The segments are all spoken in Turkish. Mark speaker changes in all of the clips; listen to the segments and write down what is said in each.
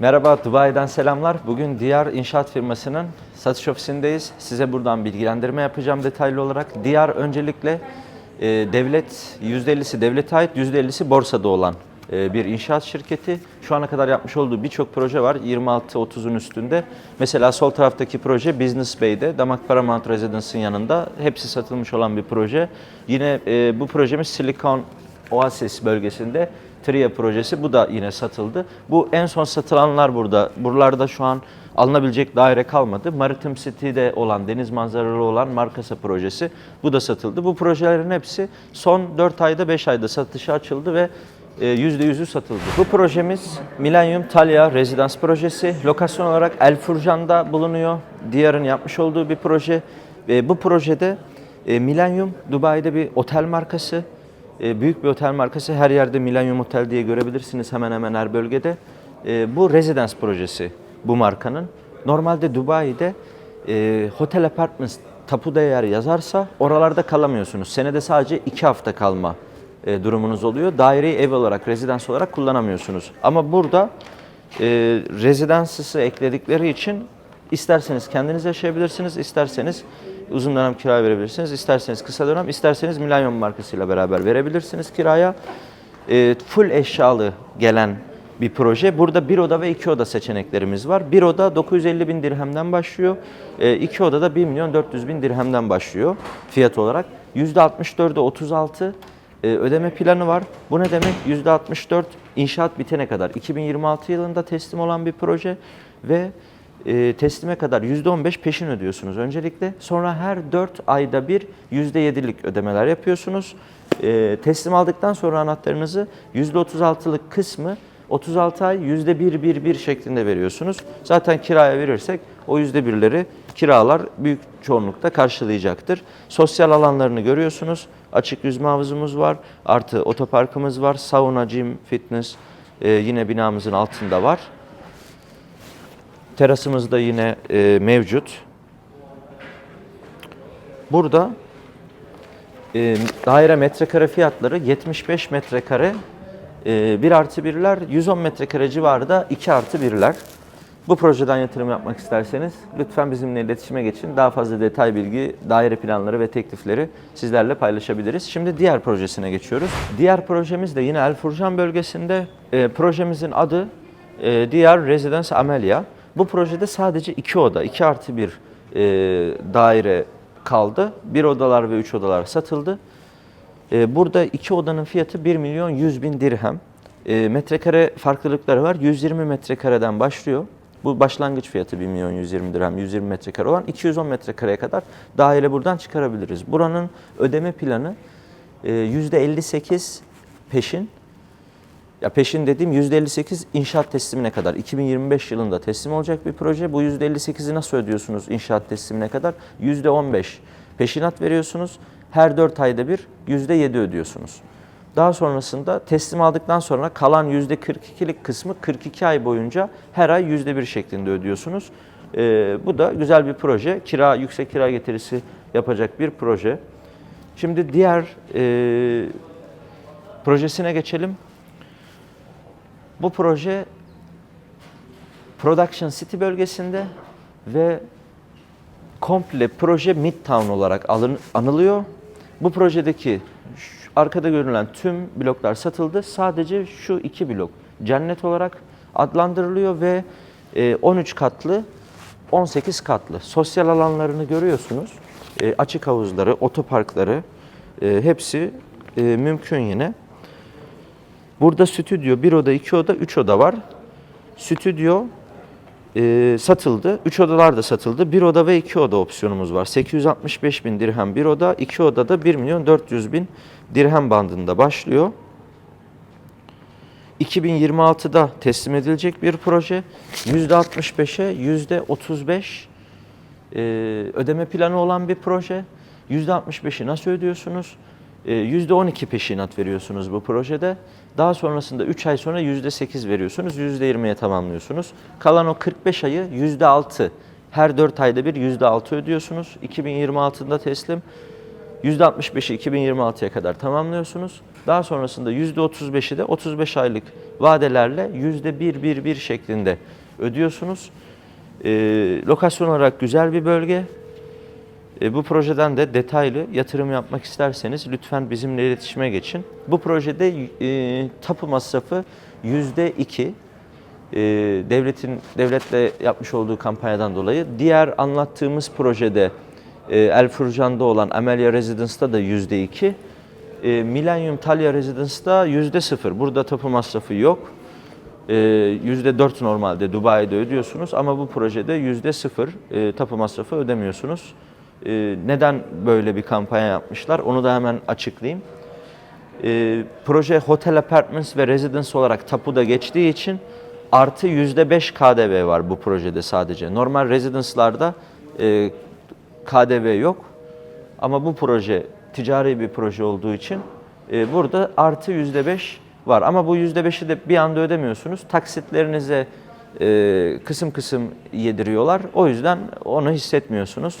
Speaker 1: Merhaba, Dubai'den selamlar. Bugün Diyar İnşaat firmasının satış ofisindeyiz. Size buradan bilgilendirme yapacağım detaylı olarak. Diyar öncelikle e, devlet, %50'si devlete ait, %50'si borsada olan e, bir inşaat şirketi. Şu ana kadar yapmış olduğu birçok proje var. 26-30'un üstünde. Mesela sol taraftaki proje Business Bay'de, Damak Paramount Residence'ın yanında. Hepsi satılmış olan bir proje. Yine e, bu projemiz Silicon Oasis bölgesinde Tria projesi bu da yine satıldı. Bu en son satılanlar burada. Buralarda şu an alınabilecek daire kalmadı. Maritime City'de olan, deniz manzaralı olan Markasa projesi bu da satıldı. Bu projelerin hepsi son 4 ayda 5 ayda satışa açıldı ve e, %100'ü satıldı. Bu projemiz Millennium Talia Residence projesi. Lokasyon olarak El Furcan'da bulunuyor. Diyar'ın yapmış olduğu bir proje. Bu projede e, Millennium Dubai'de bir otel markası. E, büyük bir otel markası. Her yerde Millennium Otel diye görebilirsiniz hemen hemen her bölgede. E, bu Residence projesi bu markanın. Normalde Dubai'de e, Hotel Apartments tapu değeri yazarsa oralarda kalamıyorsunuz. Senede sadece iki hafta kalma e, durumunuz oluyor. Daireyi ev olarak, rezidans olarak kullanamıyorsunuz. Ama burada e, rezidansısı ekledikleri için isterseniz kendiniz yaşayabilirsiniz, isterseniz uzun dönem kira verebilirsiniz, isterseniz kısa dönem, isterseniz Millennium markasıyla beraber verebilirsiniz kiraya. E, full eşyalı gelen bir proje. Burada bir oda ve iki oda seçeneklerimiz var. Bir oda 950 bin dirhemden başlıyor. E, iki oda da 1 milyon 400 bin dirhemden başlıyor fiyat olarak. %64'e 36 e, ödeme planı var. Bu ne demek? %64 inşaat bitene kadar 2026 yılında teslim olan bir proje ve e, teslime kadar %15 peşin ödüyorsunuz öncelikle. Sonra her 4 ayda bir %7'lik ödemeler yapıyorsunuz. E, teslim aldıktan sonra anahtarınızı %36'lık kısmı 36 ay %1-1-1 şeklinde veriyorsunuz. Zaten kiraya verirsek o %1'leri kiralar büyük çoğunlukta karşılayacaktır. Sosyal alanlarını görüyorsunuz. Açık yüzme havuzumuz var. Artı otoparkımız var. Sauna, gym, fitness e, yine binamızın altında var. Terasımız da yine e, mevcut. Burada e, daire metrekare fiyatları 75 metrekare e, 1 artı 1'ler, 110 metrekare civarı da 2 artı 1'ler. Bu projeden yatırım yapmak isterseniz lütfen bizimle iletişime geçin. Daha fazla detay bilgi, daire planları ve teklifleri sizlerle paylaşabiliriz. Şimdi diğer projesine geçiyoruz. Diğer projemiz de yine El Furcan bölgesinde. E, projemizin adı e, Diğer Residence Amelia. Bu projede sadece 2 oda, 2 artı 1 e, daire kaldı. Bir odalar ve üç odalar satıldı. E, burada iki odanın fiyatı 1 milyon 100 bin dirhem. E, metrekare farklılıkları var. 120 metrekareden başlıyor. Bu başlangıç fiyatı 1 milyon 120 dirhem, 120 metrekare olan 210 metrekareye kadar daire buradan çıkarabiliriz. Buranın ödeme planı e, %58 peşin, ya peşin dediğim %58 inşaat teslimine kadar. 2025 yılında teslim olacak bir proje. Bu %58'i nasıl ödüyorsunuz inşaat teslimine kadar? %15 peşinat veriyorsunuz. Her 4 ayda bir %7 ödüyorsunuz. Daha sonrasında teslim aldıktan sonra kalan %42'lik kısmı 42 ay boyunca her ay %1 şeklinde ödüyorsunuz. Ee, bu da güzel bir proje. Kira, yüksek kira getirisi yapacak bir proje. Şimdi diğer e, projesine geçelim. Bu proje Production City bölgesinde ve komple proje Midtown olarak alın, anılıyor. Bu projedeki şu arkada görülen tüm bloklar satıldı. Sadece şu iki blok cennet olarak adlandırılıyor ve e, 13 katlı, 18 katlı. Sosyal alanlarını görüyorsunuz. E, açık havuzları, otoparkları e, hepsi e, mümkün yine. Burada stüdyo, bir oda, iki oda, üç oda var. Stüdyo e, satıldı. Üç odalar da satıldı. Bir oda ve iki oda opsiyonumuz var. 865 bin dirhem bir oda, iki oda da 1 milyon 400 bin dirhem bandında başlıyor. 2026'da teslim edilecek bir proje. %65'e %35 e, ödeme planı olan bir proje. %65'i nasıl ödüyorsunuz? E, %12 peşinat veriyorsunuz bu projede. Daha sonrasında 3 ay sonra %8 veriyorsunuz, %20'ye tamamlıyorsunuz. Kalan o 45 ayı %6, her 4 ayda bir %6 ödüyorsunuz. 2026'da teslim. %65'i 2026'ya kadar tamamlıyorsunuz. Daha sonrasında %35'i de 35 aylık vadelerle %1-1-1 şeklinde ödüyorsunuz. E, lokasyon olarak güzel bir bölge. E, bu projeden de detaylı yatırım yapmak isterseniz lütfen bizimle iletişime geçin. Bu projede e, tapu masrafı yüzde iki. E, devletin devletle yapmış olduğu kampanyadan dolayı. Diğer anlattığımız projede El Furcan'da olan Amelia Residence'da da yüzde iki. Millennium Talya Residence'da yüzde sıfır. Burada tapu masrafı yok. Yüzde dört normalde Dubai'de ödüyorsunuz ama bu projede yüzde sıfır tapu masrafı ödemiyorsunuz. Ee, Neden böyle bir kampanya yapmışlar onu da hemen açıklayayım. Ee, Proje Hotel Apartments ve Residence olarak tapuda geçtiği için artı yüzde beş KDV var bu projede sadece. Normal residence'larda e, KDV yok ama bu proje ticari bir proje olduğu için e, burada artı yüzde beş var. Ama bu yüzde beşi de bir anda ödemiyorsunuz. Taksitlerinize e, kısım kısım yediriyorlar. O yüzden onu hissetmiyorsunuz.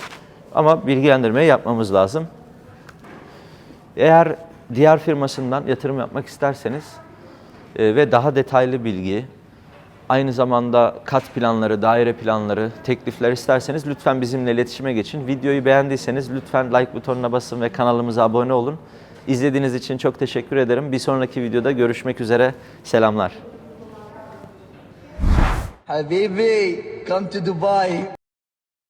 Speaker 1: Ama bilgilendirmeyi yapmamız lazım. Eğer diğer firmasından yatırım yapmak isterseniz e, ve daha detaylı bilgi, aynı zamanda kat planları, daire planları, teklifler isterseniz lütfen bizimle iletişime geçin. Videoyu beğendiyseniz lütfen like butonuna basın ve kanalımıza abone olun. İzlediğiniz için çok teşekkür ederim. Bir sonraki videoda görüşmek üzere. Selamlar.
Speaker 2: Habibi, come to Dubai.